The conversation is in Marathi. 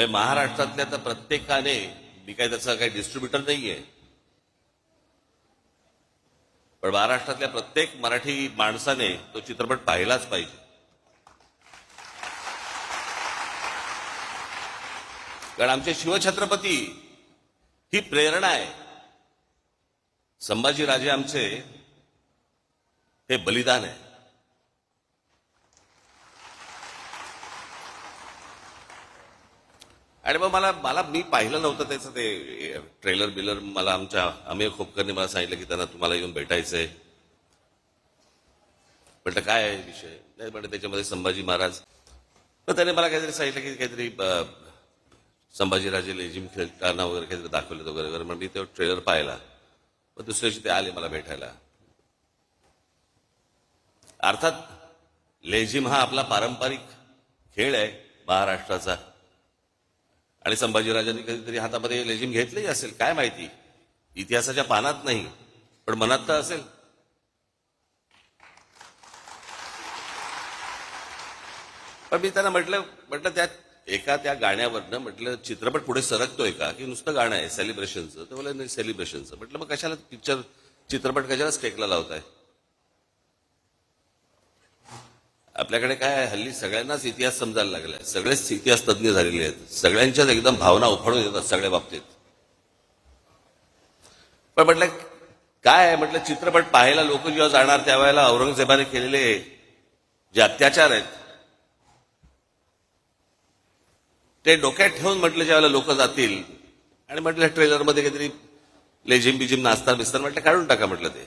म्हणजे महाराष्ट्रातल्या तर प्रत्येकाने मी काय त्याचा काही डिस्ट्रीब्युटर नाहीये. पण महाराष्ट्रातल्या प्रत्येक मराठी माणसाने तो चित्रपट पाहिलाच पाहिजे. कारण आमचे शिवछत्रपती ही प्रेरणा आहे. संभाजीराजे आमचे हे बलिदान आहे. आणि मग मला मला मी पाहिलं नव्हतं त्याचं ते ट्रेलर बिलर. मला आमच्या अमेय खोपकरने मला सांगितलं की त्यांना तुम्हाला येऊन भेटायचंय. म्हटलं काय आहे विषय? नाही म्हटलं त्याच्यामध्ये संभाजी महाराज. तर त्याने मला काहीतरी सांगितलं की काहीतरी संभाजीराजे लेझिम खेळताना वगैरे काहीतरी दाखवलं वगैरे वगैरे. मग मी तो ट्रेलर पाहिला. मग दुसऱ्या दिवशी ते आले मला भेटायला. अर्थात लेझिम हा आपला पारंपरिक खेळ आहे महाराष्ट्राचा. आणि संभाजीराजांनी कधीतरी हातामध्ये लेझिम घेतलंही असेल काय माहिती? इतिहासाच्या पानात नाही पण मनात तर असेल. पण मी त्यांना म्हटलं म्हटलं त्यात एका त्या गाण्यावरनं म्हटलं चित्रपट पुढे सरकतोय का? की नुसतं गाणं आहे सेलिब्रेशनचं तर बोला नाही सेलिब्रेशनचं म्हटलं मग कशाला पिक्चर चित्रपट कशाला स्टेकला लावताय? आपल्याकडे काय आहे, हल्ली सगळ्यांनाच इतिहास समजायला लागलाय. सगळेच इतिहास तज्ज्ञ झालेले आहेत. सगळ्यांच्याच एकदम भावना उफाडून येतात सगळ्या बाबतीत. पण म्हटलं काय आहे? म्हटलं चित्रपट पाहायला लोक जेव्हा जाणार त्यावेळेला औरंगजेबाने केलेले जे अत्याचार आहेत ते डोक्यात ठेवून म्हटलं ज्यावेळेला लोक जातील आणि म्हटलं ट्रेलरमध्ये काहीतरी लेझिम बिजिम नाचतात बिस्तर म्हटलं काढून टाका म्हटलं ते.